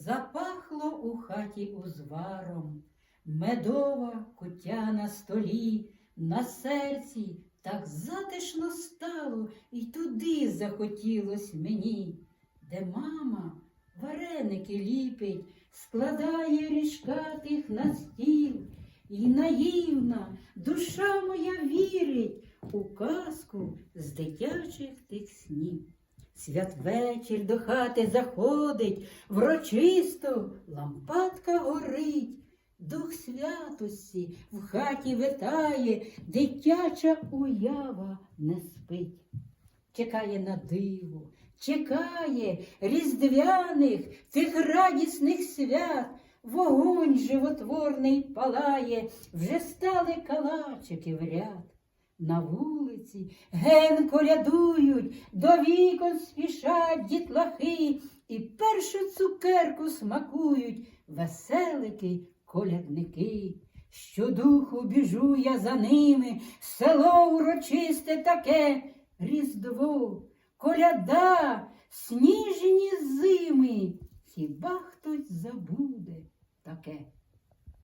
Запахло у хаті узваром, медова кутя на столі, на серці так затишно стало, і туди захотілось мені, де мама вареники ліпить, складає ріжкатих на стіл, і наївна душа моя вірить у казку з дитячих тих снів. Святвечір до хати заходить, врочисто лампадка горить, дух святості в хаті витає, дитяча уява не спить. Чекає на диво, чекає різдвяних тих радісних свят, вогонь животворний палає, вже стали калачики в ряд. На вулиці ген колядують, до вікон спішать дітлахи, і першу цукерку смакують веселики колядники. Щодуху біжу я за ними, село урочисте таке, Різдво, коляда, сніжні зими. Хіба хтось забув?